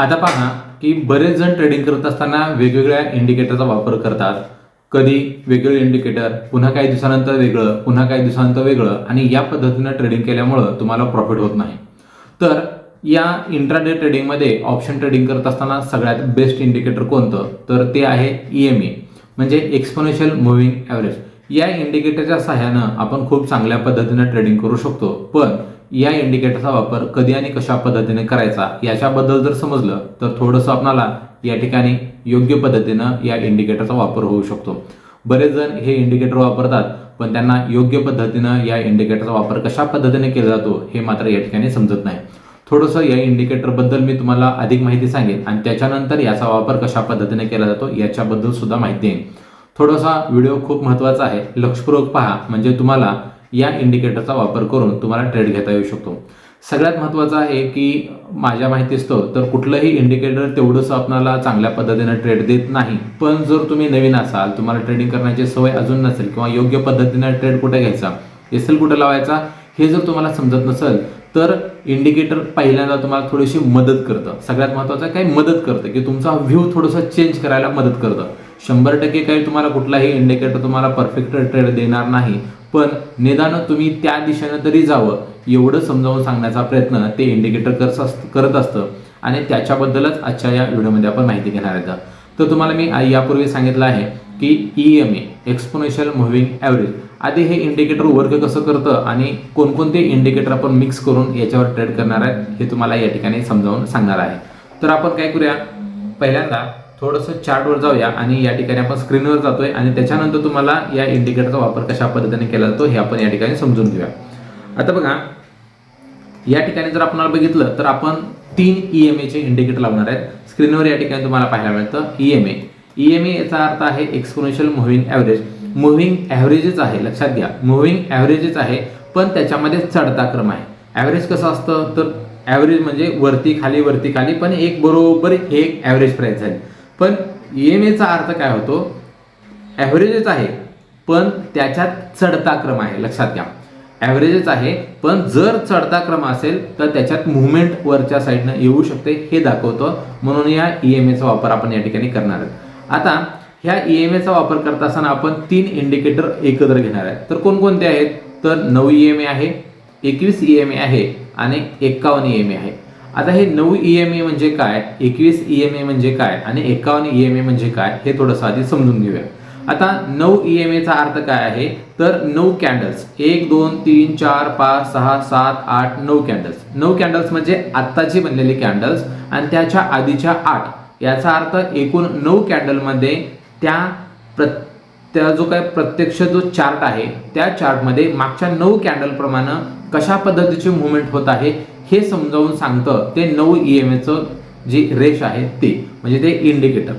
आता पहा की बरेच जण ट्रेडिंग करत असताना वेगवेगळ्या इंडिकेटरचा वापर करतात. कधी वेगळं इंडिकेटर पुन्हा काही दिवसानंतर वेगळं पुन्हा काही दिवसानंतर वेगळं आणि या पद्धतीनं ट्रेडिंग केल्यामुळं तुम्हाला प्रॉफिट होत नाही. तर या इंट्राडे ट्रेडिंगमध्ये ऑप्शन ट्रेडिंग करत असताना सगळ्यात बेस्ट इंडिकेटर कोणतं? तर ते आहे ई एम ए म्हणजे एक्सपोनेशियल मुव्हिंग ॲव्हरेज या इंडिकेटरच्या सहाय्यानं आपण खूप चांगल्या पद्धतीनं ट्रेडिंग करू शकतो. पण या इंडिकेटरचा वापर कधी आणि कशा पद्धतीने करायचा याच्याबद्दल जर समजलं तर थोडंसं आपणाला या ठिकाणी योग्य पद्धतीनं या इंडिकेटरचा वापर होऊ शकतो. बरेच जण हे इंडिकेटर वापरतात पण त्यांना योग्य पद्धतीनं या इंडिकेटरचा वापर कशा पद्धतीने केला जातो हे मात्र या ठिकाणी समजत नाही. थोडंसं या इंडिकेटरबद्दल मी तुम्हाला अधिक माहिती सांगेन आणि त्याच्यानंतर याचा वापर कशा पद्धतीने केला जातो याच्याबद्दल सुद्धा माहिती देईन. थोडासा व्हिडिओ खूप महत्त्वाचा आहे लक्षपूर्वक पहा म्हणजे तुम्हाला या इंडिकेटरचा वापर करून तुम्हाला ट्रेड घेता येऊ शकतो. सगळ्यात महत्त्वाचं आहे की माझ्या माहितीस्तव तर कुठलंही इंडिकेटर तेवढंसं आपणाला चांगल्या पद्धतीनं ट्रेड देत नाही. पण जर तुम्ही नवीन असाल तुम्हाला ट्रेडिंग करण्याची सवय अजून नसेल किंवा योग्य पद्धतीनं ट्रेड कुठे घ्यायचा एस कुठे लावायचा हे जर तुम्हाला समजत नसेल तर इंडिकेटर पहिल्यांदा तुम्हाला थोडीशी मदत करतं. सगळ्यात महत्त्वाचं काय मदत करतं की तुमचा व्ह्यू थोडंसं चेंज करायला मदत करतं. शंभर टक्के काही तुम्हाला कुठलाही इंडिकेटर तुम्हाला परफेक्ट ट्रेड देणार नाही. पण निदान तुम्ही त्या दिशेनं तरी जावं एवढं समजावून सांगण्याचा प्रयत्न ते इंडिकेटर करत असत करत असतं. आणि त्याच्याबद्दलच आजच्या या व्हिडिओमध्ये आपण माहिती घेणार आहेत. तर तुम्हाला मी यापूर्वी सांगितलं आहे की E M A exponential moving average आधी हे इंडिकेटर वर्क कसं करतं आणि कोणकोणते इंडिकेटर आपण मिक्स करून याच्यावर ट्रेड करणार आहे हे तुम्हाला या ठिकाणी समजावून सांगणार आहे. तर आपण काय करूया? पहिल्यांदा थोडंसं चार्टवर जाऊया आणि या ठिकाणी आपण स्क्रीनवर जातोय आणि त्याच्यानंतर तुम्हाला या इंडिकेटरचा वापर कशा पद्धतीने केला जातो हे आपण या ठिकाणी समजून घेऊया. आता बघा या ठिकाणी जर आपण बघितलं तर आपण तीन ई एम एचे इंडिकेटर लावणार आहेत. स्क्रीनवर या ठिकाणी तुम्हाला पाहायला मिळतं E M A E M A याचा अर्थ आहे एक्सपोनेन्शियल मुव्हिंग ॲव्हरेज मुव्हिंग ॲव्हरेजच आहे लक्षात घ्या. मुव्हिंग ॲव्हरेजच आहे पण त्याच्यामध्ये चढता क्रम आहे. ॲव्हरेज कसं असतं? तर ॲव्हरेज म्हणजे वरती खाली वरती खाली पण एक बरोबर हे एक ॲव्हरेज प्राईस झाली पण ई एम एचा अर्थ काय होतो? ॲव्हरेजच आहे पण त्याच्यात चढता क्रम आहे लक्षात घ्या. ॲव्हरेजच आहे पण जर चढता क्रम असेल तर त्याच्यात मुवमेंट वरच्या साईडनं येऊ शकते हे दाखवतं. म्हणून या ई एम एचा वापर आपण या ठिकाणी करणार आहोत. आता ह्या ई एम एचा वापर करत असताना आपण तीन इंडिकेटर एकत्र घेणार आहेत. तर कोणकोणते आहेत? तर नऊ ई एम ए आहे एकवीस ई एम ए आहे आणि एक्कावन्न ई एम ए आहे. आता हे नऊ ई एम ए म्हणजे काय? एकवीस ई एम ए म्हणजे काय? आणि एकावन्न ई एम ए म्हणजे काय? हे थोडंसं आधी समजून घेऊया. आता नऊ ई एम एचा अर्थ काय आहे? तर नऊ कॅन्डल्स एक दोन तीन चार पाच सहा सात आठ नऊ कॅन्डल्स नऊ कॅन्डल्स म्हणजे आत्ताची बनलेली कॅन्डल्स आणि त्याच्या आधीच्या आठ. याचा अर्थ एकूण नऊ कॅन्डलमध्ये त्या प्र त्या जो काय प्रत्यक्ष जो चार्ट आहे त्या चार्टमध्ये मागच्या नऊ कॅन्डलप्रमाणे कशा पद्धतीची मुवमेंट होत आहे हे समजावून सांगतं ते नऊ ई एम एचं जी रेश आहे ते म्हणजे ते इंडिकेटर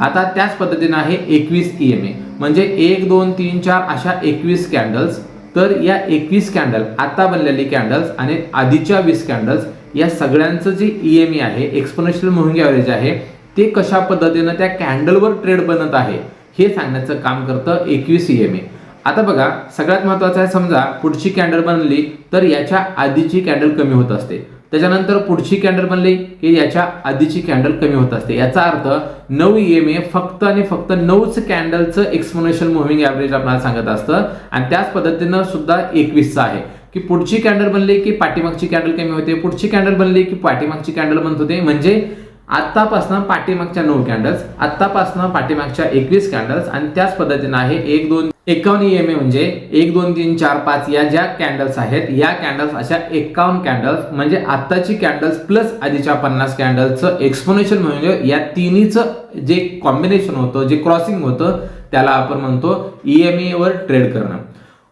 आता त्याच पद्धतीनं आहे एकवीस ई एम ए म्हणजे एक दोन तीन चार अशा एकवीस कॅन्डल्स तर या एकवीस कॅन्डल आता बनलेली कॅन्डल्स आणि आधीच्या वीस कॅन्डल्स या सगळ्यांचं जे ई एम ए आहे एक्सपोनेशियल मुव्हिंग ॲव्हरेज आहे ते कशा पद्धतीनं त्या कॅन्डलवर ट्रेड बनत आहे हे सांगण्याचं काम करतं एकवीस ई एम ए आता बघा सगळ्यात महत्त्वाचं आहे समजा पुढची कॅन्डल बनली तर याच्या आधीची कॅन्डल कमी होत असते. त्याच्यानंतर पुढची कॅन्डल बनली की याच्या आधीची कॅन्डल कमी होत असते. याचा अर्थ नऊ एम ए फक्त आणि फक्त नऊच कॅन्डलचं एक्सपोनेशन मुव्हिंग ॲव्हरेज आपल्याला सांगत असतं. आणि त्याच पद्धतीनं सुद्धा एकवीसचं आहे. की पुढची कॅन्डल बनली की पाठीमागची कॅन्डल कमी होते. पुढची कॅन्डल बनली की पाठीमागची कॅन्डल बनत होते. म्हणजे आत्तापासनं पाठीमागच्या नऊ कॅन्डल्स आत्तापासनं पाठीमागच्या एकवीस कॅन्डल्स आणि त्याच पद्धतीनं आहे एक दोन एकावन्न एम ए म्हणजे एक दोन तीन चार पाच या ज्या कॅन्डल्स आहेत या कॅन्डल्स अशा एकावन्न कॅन्डल्स म्हणजे आत्ताची कॅन्डल्स प्लस आधीच्या पन्नास कॅन्डल्सचं एक्सपोनेशन म्हणजे या तिन्हीचं जे कॉम्बिनेशन होतं जे क्रॉसिंग होतं त्याला आपण म्हणतो ई एम एवर ट्रेड करणं.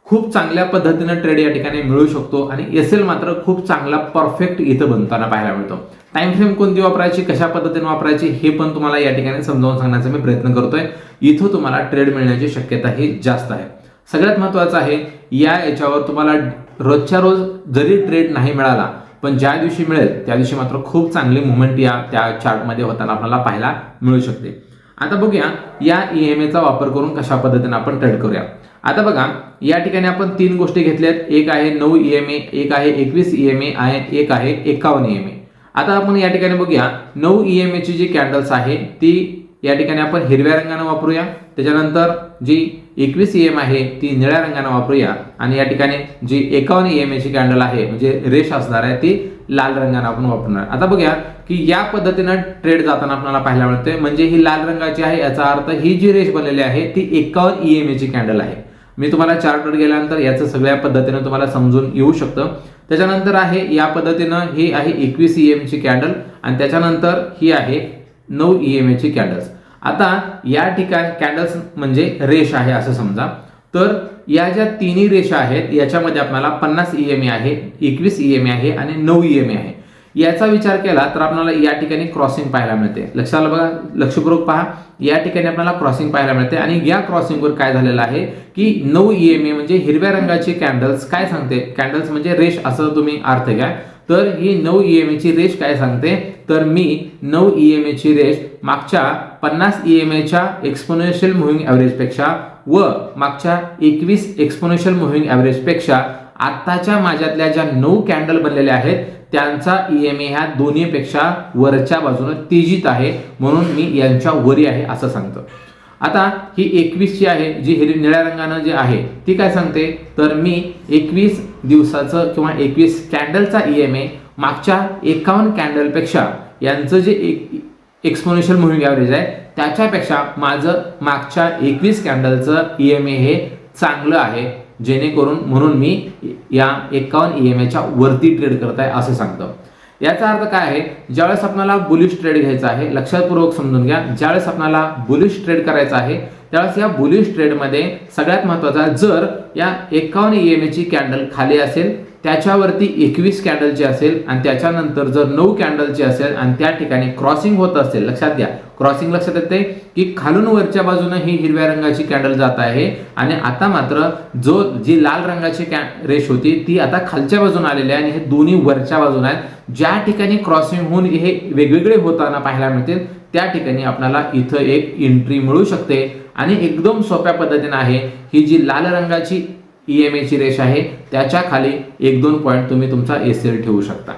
खूप चांगल्या पद्धतीनं ट्रेड या ठिकाणी मिळू शकतो आणि एस एल मात्र खूप चांगला परफेक्ट इथं बनताना पाहायला मिळतो. टाइम फ्रेम कोणती वापरायची कशा पद्धतीने वापरायची हे पण तुम्हाला या ठिकाणी समजावून सांगण्याचा मी प्रयत्न करतोय. इथं तुम्हाला ट्रेड मिळण्याची शक्यता ही जास्त आहे. सगळ्यात महत्त्वाचं आहे या याच्यावर तुम्हाला रोजच्या रोज जरी ट्रेड नाही मिळाला पण ज्या दिवशी मिळेल त्या दिवशी मात्र खूप चांगली मुवमेंट या त्या चार्टमध्ये होताना आपल्याला पाहायला मिळू शकते. आता बघूया या ई एम एचा वापर करून कशा पद्धतीने आपण ट्रेड करूया. आता बघा या ठिकाणी आपण तीन गोष्टी घेतल्यात. एक आहे नऊ ई एम ए एक आहे एकवीस ई एम ए आहे एक आहे एकावन्न ई एम ए आता आपण या ठिकाणी बघूया. नऊ ई एम ची जी कॅन्डल्स आहे ती या ठिकाणी आपण हिरव्या रंगानं वापरूया. त्याच्यानंतर जी एकवीस ई एम आहे ती निळ्या रंगानं वापरूया. आणि या ठिकाणी जी एकावन्न ई एम ची कॅन्डल आहे म्हणजे रेष असणार आहे ती लाल रंगानं आपण वापरणार. आता बघूया की या पद्धतीनं ट्रेड जाताना आपल्याला पाहायला मिळते म्हणजे ही लाल रंगाची आहे याचा अर्थ ही जी रेष बनलेली आहे ती एकावन्न ई एम ची कॅन्डल आहे. मी तुम्हाला चार्टवर गेल्यानंतर याचं सगळ्या पद्धतीनं तुम्हाला समजून येऊ शकतं. त्याच्यानंतर आहे या पद्धतीनं ही आहे एकवीस ई एम ची कॅन्डल आणि त्याच्यानंतर ही आहे नऊ ई एम ची कॅन्डल्स आता या ठिकाणी कॅन्डल्स म्हणजे रेष आहे असं समजा. तर या ज्या तिन्ही रेषा आहेत याच्यामध्ये आपल्याला पन्नास ई एम ए आहे एकवीस ई एम ए आहे आणि नऊ ई एम ए आहे. याचा विचार केला तर आपल्याला या ठिकाणी क्रॉसिंग पाहायला मिळते. लक्षात बघा लक्षपूर्वक पहा. या ठिकाणी आपल्याला क्रॉसिंग पाहायला मिळते. आणि या क्रॉसिंगवर काय झालेलं आहे की नऊ ई एम ए म्हणजे हिरव्या रंगाची कॅन्डल्स काय सांगते? कॅन्डल्स म्हणजे रेष असं तुम्ही अर्थ घ्या. तर ही नऊ ई एम ची रेश काय सांगते? तर मी नऊ ई एम ची रेश मागच्या पन्नास ई एम एच्या एक्सपोनेन्शियल मुव्हिंग ॲव्हरेजपेक्षा व मागच्या एकवीस एक्सपोनेन्शियल मुव्हिंग ॲव्हरेजपेक्षा आत्ताच्या माझ्यातल्या ज्या नऊ कॅन्डल बनलेल्या आहेत त्यांचा ई एम ए ह्या दोन्हीपेक्षा वरच्या बाजूनं तेजीत आहे म्हणून मी यांच्या वरी आहे असं सांगतो. आता ही एकवीस जी आहे जी हिरवी निळ्या रंगानं जी आहे ती काय सांगते? तर मी एकवीस दिवसाचं किंवा एकवीस कॅन्डलचा ई एम ए मागच्या एकावन्न कॅन्डलपेक्षा यांचं जे एक एक्सपोनेशियल मुव्हिंग ॲव्हरेज आहे त्याच्यापेक्षा माझं मागच्या एकवीस कॅन्डलचं ई एम ए हे चांगलं आहे. जेणेकरून म्हणून मी या एकावन्न ई एम एच्या वरती ट्रेड करत आहे असं सांगतो. याचा अर्थ काय आहे? ज्यावेळेस आपल्याला बुलिश ट्रेड घ्यायचा आहे लक्षपूर्वक समजून घ्या. ज्यावेळेस आपल्याला बुलिश ट्रेड करायचा आहे त्यावेळेस या बुलिश ट्रेडमध्ये सगळ्यात महत्त्वाचा जर या एकावन्न ई एम ची कॅन्डल खाली असेल त्याच्यावरती एकवीस कॅन्डलची असेल आणि त्याच्यानंतर जर नऊ कॅन्डलची असेल आणि त्या ठिकाणी क्रॉसिंग होत असेल लक्षात घ्या. क्रॉसिंग लक्षात येते की खालून वरच्या बाजूने ही हिरव्या रंगाची कॅन्डल जात आहे आणि आता मात्र जो जी लाल रंगाची कॅ रेष होती ती आता खालच्या बाजूने आलेली आहे आणि हे दोन्ही वरच्या बाजूने आहेत. ज्या ठिकाणी क्रॉसिंग होऊन हे वेगवेगळे होताना पाहायला मिळतील त्या ठिकाणी आपल्याला इथं एक एंट्री मिळू शकते. आणि एकदम सोप्या पद्धतीने आहे ही जी लाल रंगाची ई एम एची रेष आहे. त्याच्याखाली एक दोन पॉईंट तुम्ही तुमचा एस एल ठेवू शकता.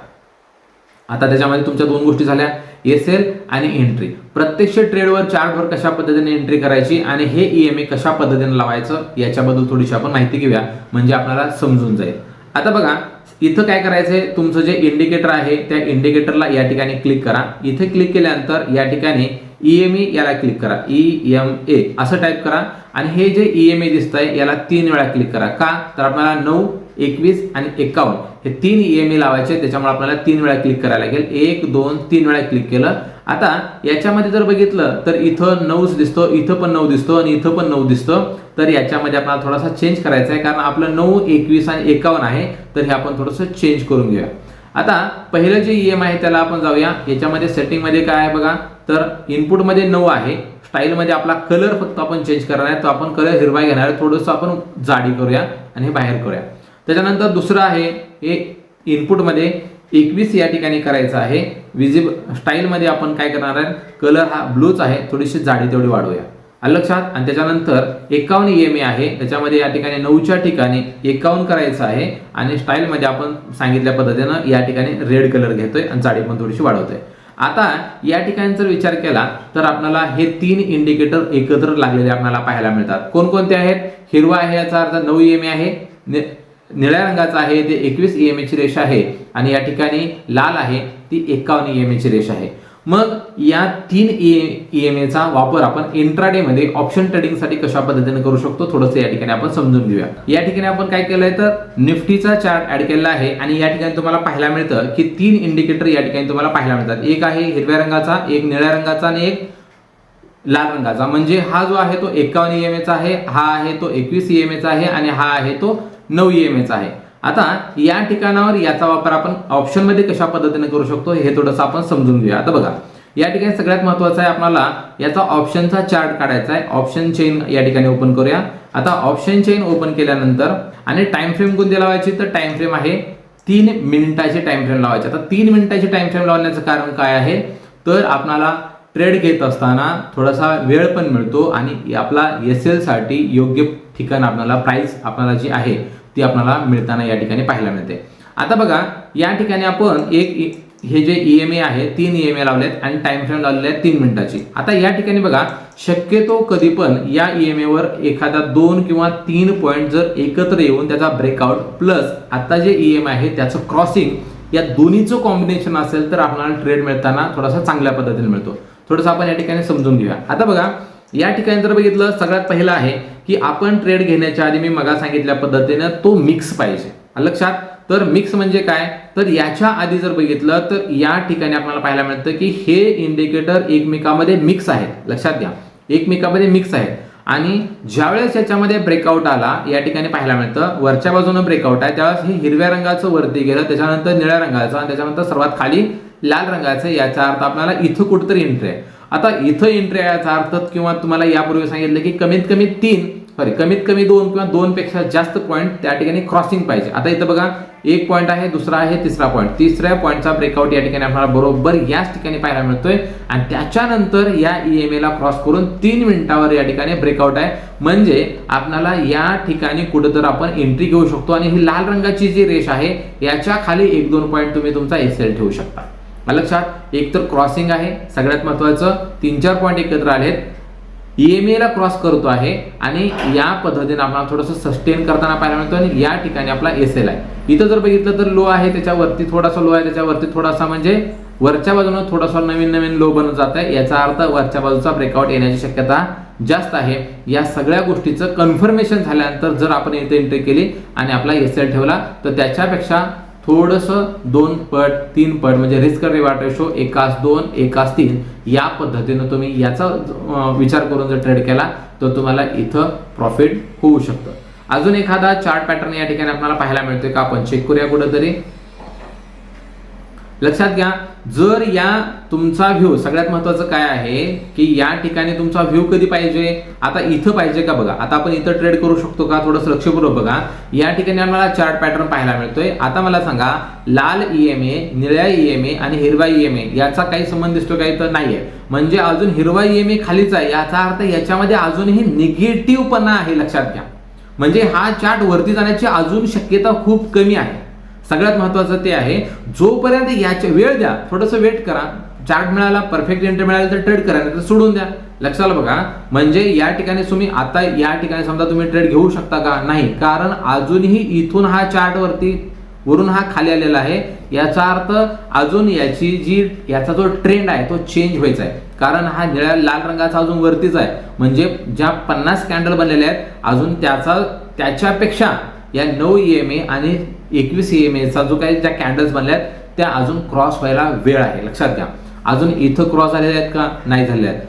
आता त्याच्यामध्ये तुमच्या दोन गोष्टी झाल्या. एस एल आणि एंट्री प्रत्यक्ष ट्रेडवर चार्टवर कशा पद्धतीने एंट्री करायची आणि हे ई एम ए कशा पद्धतीने लावायचं याच्याबद्दल थोडीशी आपण माहिती घेऊया. म्हणजे आपल्याला समजून जाईल. आता बघा इथं काय करायचंय? तुमचं जे इंडिकेटर आहे त्या इंडिकेटरला या ठिकाणी क्लिक करा. इथे क्लिक केल्यानंतर या ठिकाणी ई एम ई याला क्लिक करा. ई एम ए असं टाईप करा. आणि हे जे ई एम ए दिसतंय याला तीन वेळा क्लिक करा. का? तर आपल्याला नऊ एकवीस आणि एकावन्न हे तीन ई एम ए लावायचे त्याच्यामुळे आपल्याला तीन वेळा क्लिक करायला लागेल. एक दोन तीन वेळा क्लिक केलं. आता याच्यामध्ये जर बघितलं तर इथं नऊच दिसतो इथं पण नऊ दिसतो आणि इथं पण नऊ दिसतो. तर याच्यामध्ये आपल्याला थोडासा चेंज करायचा आहे. कारण आपलं नऊ एकवीस आणि एकावन्न आहे. तर हे आपण थोडंसं चेंज करून घेऊया. आता पहिलं जे ई एम आहे त्याला आपण जाऊया. याच्यामध्ये सेटिंगमध्ये काय आहे बघा? तर इनपुटमध्ये नऊ आहे. स्टाईलमध्ये आपला कलर फक्त आपण चेंज करणार आहे. तो आपण कलर हिरवा घेणार आहे. थोडंसं आपण जाडी करूया आणि बाहेर करूया. त्याच्यानंतर दुसरं आहे हे इनपुटमध्ये एकवीस या ठिकाणी करायचं आहे. विजिब स्टाईलमध्ये आपण काय करणार आहे? कलर हा ब्लूच आहे. थोडीशी जाडी तेवढी वाढवूया. लक्षात? आणि त्याच्यानंतर एकावन्न ई एम ए आहे. त्याच्यामध्ये या ठिकाणी नऊच्या ठिकाणी एकावन्न करायचं आहे. आणि स्टाईलमध्ये आपण सांगितल्या पद्धतीनं या ठिकाणी रेड कलर घेतोय आणि जाडी पण थोडीशी वाढवतोय. आता या ठिकाणी जर विचार केला तर आपल्याला हे तीन इंडिकेटर एकत्र लागलेले आपल्याला पाहायला मिळतात. कोणकोणते आहेत? हिरवा आहे याचा अर्थ नऊ ई एम ए आहे. निळ्या रंगाचा आहे ते एकवीस ई एम ची रेष आहे. आणि या ठिकाणी लाल आहे ती एकावन्न ई एम ची रेष आहे. मग या तीन ई एम एचा वापर आपण इंट्राडे मध्ये ऑप्शन ट्रेडिंगसाठी कशा पद्धतीने करू शकतो थोडंसं या ठिकाणी आपण समजून घेऊया. या ठिकाणी आपण काय केलंय तर निफ्टीचा चार्ट ऍड केलेला आहे आणि या ठिकाणी तुम्हाला पाहायला मिळतं की तीन इंडिकेटर या ठिकाणी तुम्हाला पाहायला मिळतात. एक आहे हिरव्या रंगाचा एक निळ्या रंगाचा आणि एक लाल रंगाचा. म्हणजे हा जो आहे तो एकावन्न ई एम एचा आहे हा आहे तो एकवीस ई एम एचा आहे आणि हा आहे तो नऊ ई एम एचा आहे. आता या ठिकाणावर याचा वापर आपण ऑप्शनमध्ये कशा पद्धतीने करू शकतो हे थोडंसं आपण समजून घेऊया. आता बघा या ठिकाणी सगळ्यात महत्वाचं आहे आपल्याला याचा ऑप्शनचा चार्ट काढायचा आहे. ऑप्शन चेन या ठिकाणी ओपन करूया. आता ऑप्शन चेन ओपन केल्यानंतर आणि टाइम फ्रेम कोणती लावायची? तर टाइम फ्रेम आहे तीन मिनिटाची टाइम फ्रेम लावायची. आता तीन मिनिटाची टाइम फ्रेम लावण्याचं कारण काय आहे? तर आपणाला ट्रेड घेत असताना थोडासा वेळ पण मिळतो आणि आपला एससाठी योग्य ठिकाण आपल्याला प्राइस आपल्याला जी आहे ती आपल्याला मिळताना या ठिकाणी पाहायला मिळते. आता बघा या ठिकाणी आपण एक हे जे ई एम ए आहे तीन ई एम ए लावलेत आणि टाइम फ्रेम लावलेली आहे तीन मिनिटाची. आता या ठिकाणी बघा शक्यतो कधी पण या ई एम एवर एखादा दोन किंवा तीन पॉईंट जर एकत्र येऊन त्याचा ब्रेकआउट प्लस आता जे ई एम आहे त्याचं क्रॉसिंग या दोन्हीचं कॉम्बिनेशन असेल तर आपल्याला ट्रेड मिळताना थोडासा चांगल्या पद्धतीने मिळतो. थोडंसं आपण या ठिकाणी समजून घेऊया. आता बघा या ठिकाणी जर बघितलं सगळ्यात पहिलं आहे की आपण ट्रेड घेण्याच्या आधी मी मगा सांगितल्या पद्धतीनं तो मिक्स पाहिजे. लक्षात? तर मिक्स म्हणजे काय? तर याच्या आधी जर बघितलं तर या ठिकाणी आपल्याला पाहायला मिळतं की हे इंडिकेटर एकमेकामध्ये मिक्स आहेत. लक्षात घ्या. एकमेकामध्ये मिक्स आहेत. आणि ज्यावेळेस याच्यामध्ये ब्रेकआउट आला या ठिकाणी पाहायला मिळतं वरच्या बाजूनं ब्रेकआउट आहे. त्यावेळेस हे हिरव्या रंगाचं वरती गेलं त्याच्यानंतर निळ्या रंगाचं आणि त्याच्यानंतर सर्वात खाली लाल रंगाचं याचा अर्थ आपल्याला इथं कुठेतरी एंट्री आहे. आता इथं एंट्री आहे याचा अर्थ किंवा तुम्हाला यापूर्वी सांगितलं की कमीत कमी तीन सॉरी कमीत कमी दोन किंवा दोनपेक्षा जास्त पॉईंट त्या ठिकाणी क्रॉसिंग पाहिजे. आता इथं बघा एक पॉईंट आहे दुसरा आहे तिसरा पॉईंट तिसऱ्या पॉईंटचा ब्रेकआउट या ठिकाणी आपल्याला बरोबर याच ठिकाणी पाहायला मिळतोय. आणि त्याच्यानंतर या ई एम एला क्रॉस करून तीन मिनिटावर या ठिकाणी ब्रेकआउट आहे. म्हणजे आपल्याला या ठिकाणी कुठं तर आपण एंट्री घेऊ शकतो. आणि ही लाल रंगाची जी रेष आहे याच्या खाली एक दोन पॉईंट तुम्ही तुमचा एस एल ठेवू शकता. लक्षात एक तर क्रॉसिंग आहे सगळ्यात महत्वाचं तीन चार पॉईंट एकत्र आलेत. एम एला क्रॉस करतो आहे आणि या पद्धतीने आपल्याला थोडंसं सस्टेन करताना पाहायला मिळतो आणि या ठिकाणी आपला एस एल आहे. इथं जर बघितलं तर लो आहे त्याच्यावरती थोडासा लो आहे त्याच्यावरती थोडासा म्हणजे वरच्या बाजूनं थोडासा नवीन नवीन लो बनत जात आहे याचा अर्थ वरच्या बाजूचा ब्रेकआउट येण्याची शक्यता जास्त आहे. या सगळ्या गोष्टीचं कन्फर्मेशन झाल्यानंतर जर आपण इथे एंट्री केली आणि आपला एस एल ठेवला तर त्याच्यापेक्षा थोडंसं दोन पट तीन पट म्हणजे रिस्क रिवार्ड रेशो एकास दोन एकास तीन या पद्धतीनं तुम्ही याचा विचार करून जर ट्रेड केला तर तुम्हाला इथं प्रॉफिट होऊ शकतं. अजून एखादा चार्ट पॅटर्न या ठिकाणी आपल्याला पाहायला मिळतोय का? आपण चेक करूया कुठंतरी. लक्षात घ्या जर या तुमचा व्ह्यू सगळ्यात महत्वाचं काय आहे की या ठिकाणी तुमचा व्ह्यू कधी पाहिजे? आता इथं पाहिजे का बघा? आता आपण इथं ट्रेड करू शकतो का? थोडंसं लक्षपूर्वक बघा. या ठिकाणी आम्हाला चार्ट पॅटर्न पाहायला मिळतोय. आता मला सांगा लाल ईएमए निळ्या ईएमए आणि हिरवा ईएमए याचा काही संबंध दिसतो काही तर नाहीये. म्हणजे अजून हिरवा ईएमए खालीच आहे. याचा अर्थ याच्यामध्ये अजूनही निगेटिव्हपणा आहे लक्षात घ्या. म्हणजे हा चार्ट वरती जाण्याची अजून शक्यता खूप कमी आहे. सगळ्यात महत्त्वाचं ते आहे जोपर्यंत याच्या वेळ द्या थोडंसं वेट करा. चार्ट मिळाला परफेक्ट एंट्री मिळाली तर ट्रेड करा नाही तर सोडून द्या. लक्षाला बघा म्हणजे या ठिकाणी तुम्ही आता या ठिकाणी समजा तुम्ही ट्रेड घेऊ शकता का? नाही. कारण अजूनही इथून हा चार्टवरती वरून हा खाली आलेला आहे. याचा अर्थ अजून याची जी याचा जो ट्रेंड आहे तो चेंज व्हायचा आहे. कारण हा निळ्या लाल रंगाचा अजून वरतीच आहे. म्हणजे ज्या पन्नास कॅन्डल बनलेल्या आहेत अजून त्याचा त्याच्यापेक्षा या नऊ ई एम ए आणि एकवीस ई एम एचा जो काही ज्या कॅन्डल्स बनल्या आहेत त्या अजून क्रॉस व्हायला वेळ आहे. लक्षात घ्या. अजून इथं क्रॉस झालेल्या आहेत का? नाही झालेल्या आहेत.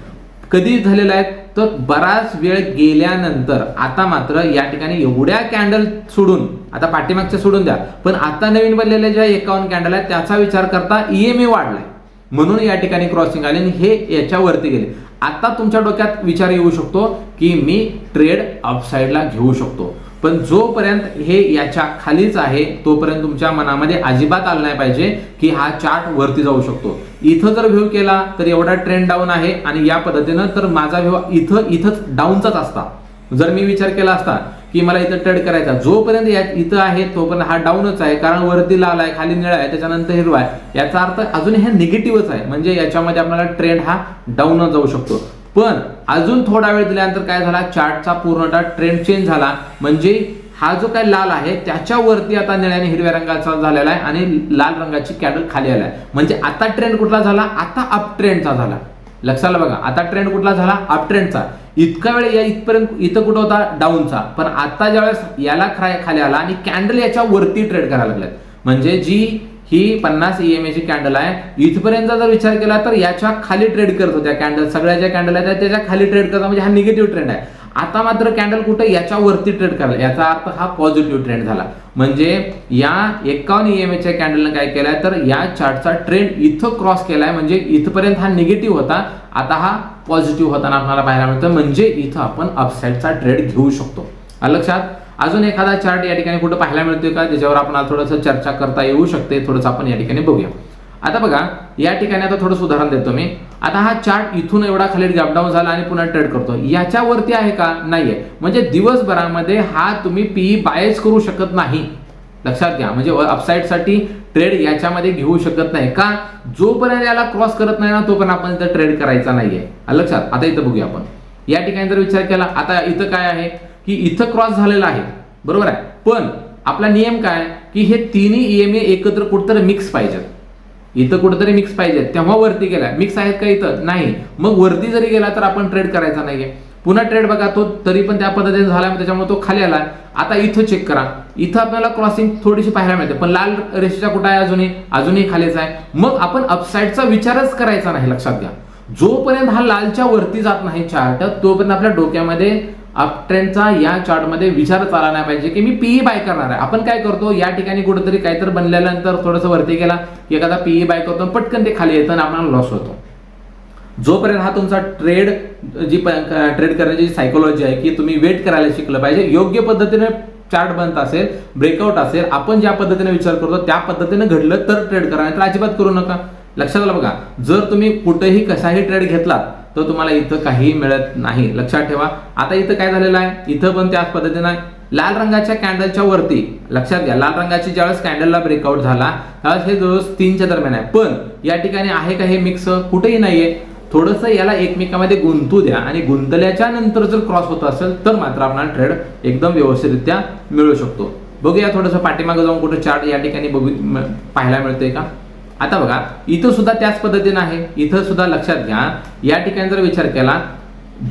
कधी झालेला आहे तर बराच वेळ गेल्यानंतर आता मात्र या ठिकाणी एवढ्या कॅन्डल सोडून आता पाठीमागच्या सोडून द्या पण आता नवीन बनलेल्या ज्या एकावन्न कॅन्डल आहेत त्याचा विचार करता ईएमए वाढलाय. म्हणून या ठिकाणी क्रॉसिंग आले आणि हे याच्यावरती गेले. आता तुमच्या डोक्यात विचार येऊ शकतो की मी ट्रेड अपसाईडला घेऊ शकतो. पण जोपर्यंत हे याच्या खालीच आहे तोपर्यंत तुमच्या मनामध्ये अजिबात आलं नाही पाहिजे की हा चार्ट वरती जाऊ शकतो. इथं जर व्ह्यू केला तर एवढा ट्रेंड डाऊन आहे आणि या पद्धतीनं तर माझा व्ह्यू इथं इथंच डाऊनचाच असता. जर मी विचार केला असता की मला इथं ट्रेड करायचा जोपर्यंत या इथं आहे तोपर्यंत हा डाऊनच आहे कारण वरती लाल आहे खाली निळा आहे त्याच्यानंतर हिरवा आहे याचा अर्थ अजून हे निगेटिव्हच आहे. म्हणजे याच्यामध्ये आपल्याला ट्रेंड हा डाऊन जाऊ शकतो. पण अजून थोडा वेळ दिल्यानंतर काय झाला? चार्टचा पूर्णतः ट्रेंड चेंज झाला. म्हणजे हा जो काय लाल आहे त्याच्यावरती आता निळ्याने हिरव्या रंगाचा झालेला आहे आणि लाल रंगाची कॅडल खाली आलाय म्हणजे आता ट्रेंड कुठला झाला? आता अप ट्रेंडचा झाला. लक्षाला बघा. आता ट्रेंड कुठला झाला? अप ट्रेंडचा इतका वेळ या इथपर्यंत इथं कुठं होता? डाऊनचा पण आता ज्यावेळेस याला खाली आला आणि कॅन्डल याच्या वरती ट्रेड करायला लागल्यात म्हणजे जी ही पन्नास ई एम ची कॅन्डल आहे. इथपर्यंत जर विचार केला तर याच्या खाली ट्रेड करत होत्या कॅन्डल सगळ्या ज्या कॅन्डल आहेत त्याच्याखाली ट्रेड करता म्हणजे हा निगेटिव्ह ट्रेंड आहे. आता मात्र कॅन्डल कुठे? याच्या वरती ट्रेड करायला. याचा अर्थ हा पॉझिटिव्ह ट्रेंड झाला. म्हणजे या एकावन्न ई एम एच्या कॅन्डलनं काय केलंय? तर या चार्टचा ट्रेंड इथं क्रॉस केलाय. म्हणजे इथपर्यंत हा निगेटिव्ह होता. आता हा पॉझिटिव्ह होताना आपल्याला पाहायला मिळतं म्हणजे इथं आपण अपसाईडचा ट्रेड घेऊ शकतो. लक्षात? अजून एखादा चार्ट या ठिकाणी कुठं पाहायला मिळतोय का? ज्याच्यावर आपण थोडंसं चर्चा करता येऊ शकते. थोडंसं आपण या ठिकाणी बघूया. आता बघा या ठिकाणी आता थोडं उदाहरण देतो मी. आता हा चार्ट इथून एवढा खाली गॅपडाऊन झाला आणि पुन्हा ट्रेड करतो. याच्यावरती आहे का? नाहीये. म्हणजे दिवसभरामध्ये हा तुम्ही पी बायच करू शकत नाही. लक्षात घ्या. म्हणजे अपसाईडसाठी ट्रेड याच्यामध्ये घेऊ शकत नाही. का? जोपर्यंत याला क्रॉस करत नाही ना तोपर्यंत आपण इथं ट्रेड करायचा नाहीये. लक्षात? आता इथं बघूया आपण. या ठिकाणी जर विचार केला आता इथं काय आहे? की इथं क्रॉस झालेला आहे. बरोबर आहे? पण आपला नियम काय? की हे तिन्ही ईएमए एकत्र कुठंतरी मिक्स पाहिजेत. इथं कुठंतरी मिक्स पाहिजेत. तेव्हा वरती गेला मिक्स आहेत का इथं? नाही. मग वरती जरी गेला तर आपण ट्रेड करायचा नाहीये. पुन्हा ट्रेड बघा तो तरी पण त्या पद्धतीने झाला त्याच्यामुळे तो खाली आला. आता इथं चेक करा. इथं आपल्याला क्रॉसिंग थोडीशी पाहायला मिळते पण लाल रेषेच्या कुठं आहे अजूनही? अजूनही खालीच आहे. मग आपण अपसाईडचा विचारच करायचा नाही लक्षात घ्या. जोपर्यंत हा लालच्या वरती जात नाही चार्ट तोपर्यंत आपल्या डोक्यामध्ये अपट्रेंडचा या चार्टमध्ये विचार चाला नाही पाहिजे की मी पीई बाय करणार आहे. आपण काय करतो? या ठिकाणी कुठेतरी काहीतरी बनल्यानंतर थोडंसं वरती गेला की एखादा पीई बाय करतो आणि पटकन ते खाली येतं आणि आपल्याला लॉस होतो. जोपर्यंत हा तुमचा ट्रेड जी ट्रेड करण्याची सायकोलॉजी आहे की तुम्ही वेट करायला शिकलं पाहिजे योग्य पद्धतीने चार्ट बनत असेल ब्रेकआउट असेल आपण ज्या पद्धतीने विचार करतो त्या पद्धतीने घडलं तर ट्रेड करा. तर अजिबात करू नका. लक्षात आलं बघा जर तुम्ही कुठेही कसाही ट्रेड घेतला तर तुम्हाला इथं काहीही मिळत नाही. लक्षात ठेवा. आता इथं काय झालेलं आहे? इथं पण त्याच पद्धतीनं लाल रंगाच्या कॅन्डलच्या वरती लक्षात घ्या लाल रंगाची ज्यावेळेस कॅन्डलला ब्रेकआउट झाला त्यावेळेस हे जवळ तीनच्या दरम्यान आहे. पण या ठिकाणी आहे का हे मिक्स कुठेही नाहीये. थोडंसं याला एकमेकामध्ये गुंतू द्या आणि गुंतल्याच्या नंतर जर क्रॉस होत असेल तर मात्र आपल्याला ट्रेड एकदम व्यवस्थितरित्या मिळू शकतो. बघूया थोडंसं पाठीमागे जाऊन कुठं चार्ट या ठिकाणी बघू पाहायला मिळतंय का? आता बघा इथं सुद्धा त्याच पद्धतीनं आहे. इथं सुद्धा लक्षात घ्या या ठिकाणी जर विचार केला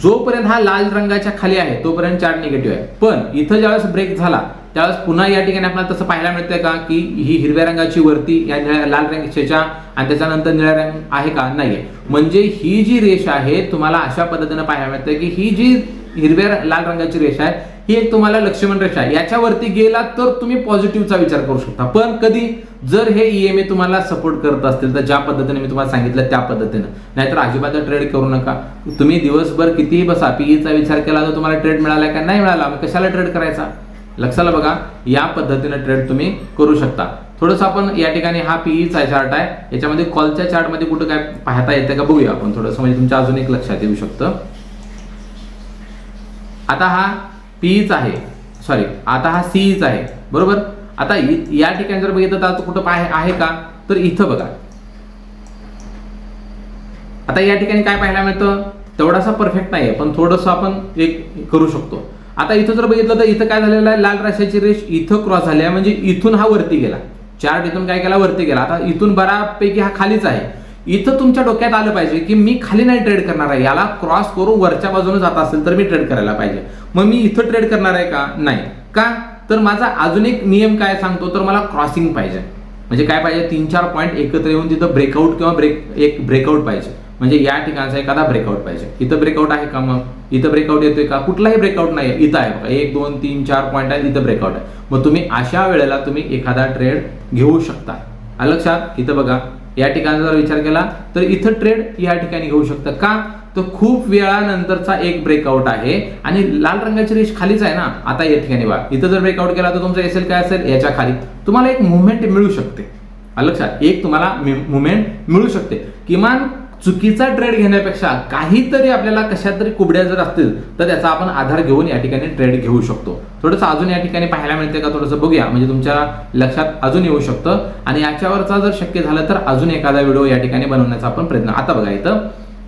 जोपर्यंत हा लाल रंगाच्या खाली आहे तोपर्यंत चार्ज निगेटिव्ह आहे. पण इथं ज्यावेळेस ब्रेक झाला त्यावेळेस पुन्हा या ठिकाणी आपल्याला तसं पाहायला मिळतंय का की ही हिरव्या रंगाची वरती या निळ्या लाल रंगाच्या आणि त्याच्यानंतर निळ्या रंग आहे का? नाहीये. म्हणजे ही जी रेष आहे तुम्हाला अशा पद्धतीनं पाहायला मिळते की ही जी हिरव्या लाल रंगाची रेषा आहे. ही एक तुम्हाला लक्ष्मण रेषा आहे. याच्यावरती गेला तर तुम्ही पॉझिटिव्हचा विचार करू शकता. पण कधी जर हे ईएमए तुम्हाला सपोर्ट करत असतील तर ज्या पद्धतीने मी तुम्हाला सांगितलं त्या पद्धतीनं. नाहीतर अजिबात ट्रेड करू नका. तुम्ही दिवसभर कितीही बसा पीईचा विचार केला तर तुम्हाला ट्रेड मिळाला का? नाही मिळाला. मग कशाला ट्रेड करायचा? लक्षाला बघा या पद्धतीने ट्रेड तुम्ही करू शकता. थोडंसं आपण या ठिकाणी हा पीईचा चार्ट आहे. याच्यामध्ये कॉलच्या चार्टमध्ये कुठं काय पाहता येतं का बघूया आपण. थोडंसं म्हणजे तुमच्या अजून एक लक्षात येऊ शकतं. आता हा पीच आहे. सॉरी आता हा सीईच आहे. बरोबर? आता या ठिकाणी जर बघितलं तर आता कुठं पाहे आहे का? तर इथं बघा. आता या ठिकाणी काय पाहायला मिळतं? तेवढासा परफेक्ट नाही आहे पण थोडंसं आपण एक करू शकतो. आता इथं जर बघितलं तर इथं काय झालेलं आहे? लाल राशाची रेष इथं क्रॉस झाली आहे. म्हणजे इथून हा वरती गेला. चार्ट इथून काय केला? वरती गेला. आता इथून बऱ्यापैकी हा खालीच आहे. इथं तुमच्या डोक्यात आलं पाहिजे की मी खाली नाही ट्रेड करणार आहे. याला क्रॉस करून वरच्या बाजूने जात असेल तर मी ट्रेड करायला पाहिजे. मग मी इथं ट्रेड करणार आहे का? नाही. का? तर माझा अजून एक नियम काय सांगतो? तर मला क्रॉसिंग पाहिजे. म्हणजे काय पाहिजे? तीन चार पॉईंट एकत्र येऊन तिथं ब्रेकआउट किंवा ब्रेक एक ब्रेकआउट पाहिजे. म्हणजे या ठिकाणचा एखादा ब्रेकआउट पाहिजे. इथं ब्रेकआउट आहे का मग? इथं ब्रेकआउट येतोय का? कुठलाही ब्रेकआउट नाही इथं आहे बघा. एक दोन तीन चार पॉईंट आहे इथं ब्रेकआउट आहे. मग तुम्ही अशा वेळेला तुम्ही एखादा ट्रेड घेऊ शकता. लक्षात? इथं बघा. या ठिकाणी जर विचार केला तर इथं ट्रेड या ठिकाणी घेऊ शकतं का? तर खूप वेळानंतरचा एक ब्रेकआउट आहे. आणि लाल रंगाची रेष खालीच आहे ना? आता या ठिकाणी बघा. इथं जर ब्रेकआउट केला तर तुमचं एस काय असेल? याच्या खाली. तुम्हाला एक मुवमेंट मिळू शकते. लक्षात एक तुम्हाला मुवमेंट मिळू शकते. किमान चुकीचा ट्रेड घेण्यापेक्षा काहीतरी आपल्याला कशात तरी कुबड्या जर असतील तर त्याचा आपण आधार घेऊन या ठिकाणी ट्रेड घेऊ शकतो. थोडंसं अजून या ठिकाणी पाहायला मिळते का थोडंसं बघूया. म्हणजे तुमच्या लक्षात अजून येऊ शकतं. आणि याच्यावरचा जर शक्य झालं तर अजून एखादा व्हिडिओ या ठिकाणी बनवण्याचा आपण प्रयत्न. आता बघा इथं.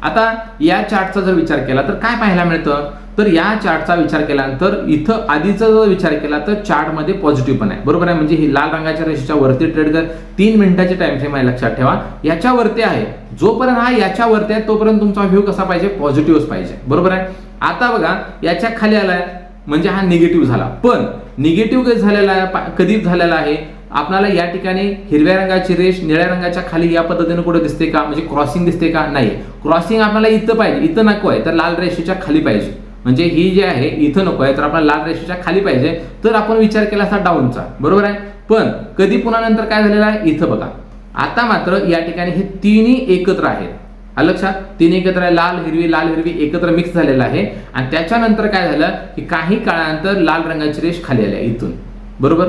आता या चार्टचा जर विचार केला तर काय पाहायला मिळतं? तर या चार्टचा विचार केल्यानंतर इथं आधीचा जर विचार केला तर चार्टमध्ये पॉझिटिव्ह पण आहे. बरोबर आहे? म्हणजे ही लाल रंगाच्या रेषेच्या वरती ट्रेड कर तीन मिनिटाचे टाइम फ्रेम आहे लक्षात ठेवा. याच्यावरती आहे. जोपर्यंत हा याच्यावरती आहे तोपर्यंत तुमचा व्ह्यू कसा पाहिजे? पॉझिटिव्हच पाहिजे. बरोबर आहे? आता बघा याच्या खाली आलाय म्हणजे हा निगेटिव्ह झाला. पण निगेटिव्ह कधी झालेला आहे? कधी झालेला आहे? आपल्याला या ठिकाणी हिरव्या रंगाची रेष निळ्या रंगाच्या खाली या पद्धतीने कुठे दिसते का? म्हणजे क्रॉसिंग दिसते का? नाही. क्रॉसिंग आपल्याला इथं पाहिजे. इथं नको आहे. तर लाल रेषेच्या खाली पाहिजे. म्हणजे ही जी आहे इथं नको आहे तर आपल्याला लाल रेषेच्या खाली पाहिजे. तर आपण विचार केला असा डाऊनचा. बरोबर आहे? पण कधी पुन्हा नंतर काय झालेलं आहे? इथं बघा. आता मात्र या ठिकाणी हे तिन्ही एकत्र आहेत. लक्षात? तीन एकत्र आहे लाल हिरवी लाल हिरवी एकत्र मिक्स झालेलं आहे. आणि त्याच्यानंतर काय झालं? की काही काळानंतर लाल रंगाची रेष खाली आली आहे इथून. बरोबर?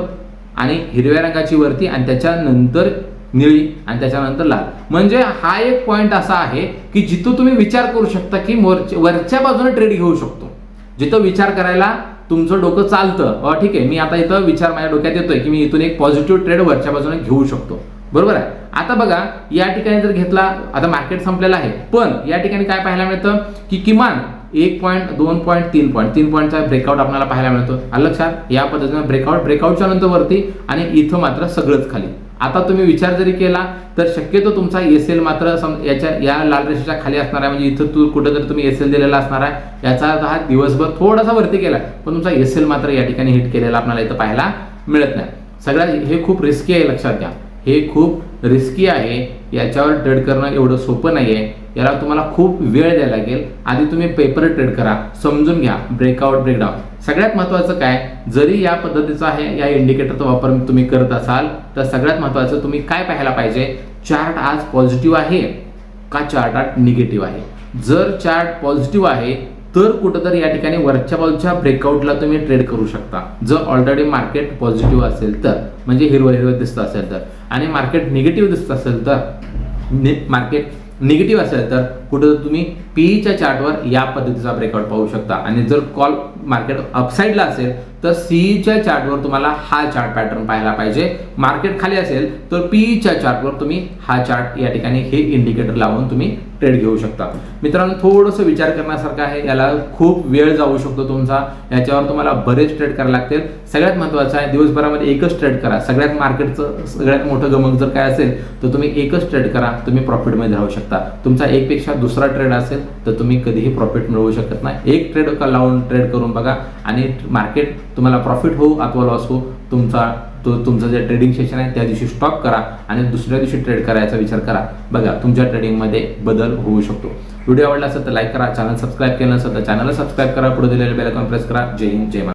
आणि हिरव्या रंगाची वरती आणि त्याच्यानंतर निळी आणि त्याच्यानंतर लाल. म्हणजे हा एक पॉईंट असा आहे की जिथं तुम्ही विचार करू शकता की वरच्या बाजूने ट्रेड घेऊ शकतो. जिथं विचार करायला तुमचं डोकं चालतं ठीक आहे मी आता इथं विचार माझ्या डोक्यात येतोय की मी इथून एक पॉझिटिव्ह ट्रेड वरच्या बाजूने घेऊ शकतो. बरोबर आहे? आता बघा या ठिकाणी जर घेतला आता मार्केट संपलेलं आहे पण या ठिकाणी काय पाहायला मिळतं की किमान एक पॉईंट दोन पॉईंट तीन पॉईंट तीन पॉईंटचा ब्रेकआउट आपल्याला पाहायला मिळतो. लक्षात? या पद्धतीनं ब्रेकआउट ब्रेकआउटच्या नंतर वरती आणि इथं मात्र सगळंच खाली. आता तुम्ही विचार जरी केला तर शक्यतो तुमचा एस एल मात्र सम- याच्या या लाल रेषेच्या खाली असणार आहे. म्हणजे इथं तू कुठं जर तुम्ही एस एल दिलेला असणार आहे. याचा अर्थ हा दिवसभर थोडासा वरती केला पण तुमचा एस एल मात्र या ठिकाणी हिट केलेला आपल्याला इथं पाहायला मिळत नाही. सगळ्यात हे खूप रिस्की आहे लक्षात घ्या. हे खूप रिस्की आहे. याच्यावर ट्रेड करणं एवढं सोपं नाही आहे याला तुम्हाला खूप वेळ द्यायला लागेल. आधी तुम्ही पेपर ट्रेड करा. समजून घ्या. ब्रेकआउट ब्रेकडाऊन सगळ्यात महत्त्वाचं काय? जरी या पद्धतीचा आहे या इंडिकेटरचा वापर तुम्ही करत असाल तर सगळ्यात महत्त्वाचं तुम्ही काय पाहायला पाहिजे? चार्ट आज पॉझिटिव्ह आहे का चार्ट आज निगेटिव्ह आहे? जर चार्ट पॉझिटिव्ह आहे तर कुठंतरी या ठिकाणी वरच्या बाजूच्या ब्रेकआउटला तुम्ही ट्रेड करू शकता. जर ऑलरेडी मार्केट पॉझिटिव्ह असेल तर. म्हणजे हिरवं हिरवं दिसत असेल तर. आणि मार्केट निगेटिव्ह दिसत असेल तर मार्केट निगेटिव्ह असेल तर कुठं तुम्ही पीईच्या चार्टवर या पद्धतीचा ब्रेकआउट पाहू शकता. आणि जर कॉल मार्केट अपसाईडला असेल तर सीईच्या चार्टवर तुम्हाला हा चार्ट पॅटर्न पाहायला पाहिजे. मार्केट खाली असेल तर पीईच्या चार्टवर तुम्ही हा चार्ट या ठिकाणी हे इंडिकेटर लावून तुम्ही ट्रेड घेऊ शकता. मित्रांनो थोडंसं विचार करण्यासारखं आहे. याला खूप वेळ जाऊ शकतो तुमचा. याच्यावर तुम्हाला बरेच ट्रेड करायला लागतील. सगळ्यात महत्त्वाचं आहे दिवसभरामध्ये एकच ट्रेड करा. सगळ्यात मार्केटचं सगळ्यात मोठं गमक जर काय असेल तर तुम्ही एकच ट्रेड करा. तुम्ही प्रॉफिटमध्ये राहू शकता. तुमचा एकपेक्षा दुसरा ट्रेड असेल तर तुम्ही कधीही प्रॉफिट मिळवू शकत नाही. एक ट्रेड लावून ट्रेड करून बघा आणि मार्केट तुम्हाला प्रॉफिट होऊ अथवा लॉस होऊ तुमचा तो तुमचं जे ट्रेडिंग सेशन आहे त्या दिवशी स्टॉप करा आणि दुसऱ्या दिवशी ट्रेड करायचा विचार करा. बघा तुमच्या ट्रेडिंगमध्ये बदल होऊ शकतो. व्हिडिओ आवडला असेल तर लाईक करा. चॅनल सबस्क्राईब केलं असेल तर चॅनलला सबस्क्राईब करा. पुढे दिलेलं बेलकॉन प्रेस करा. जय हिंद जय महाराष्ट्र.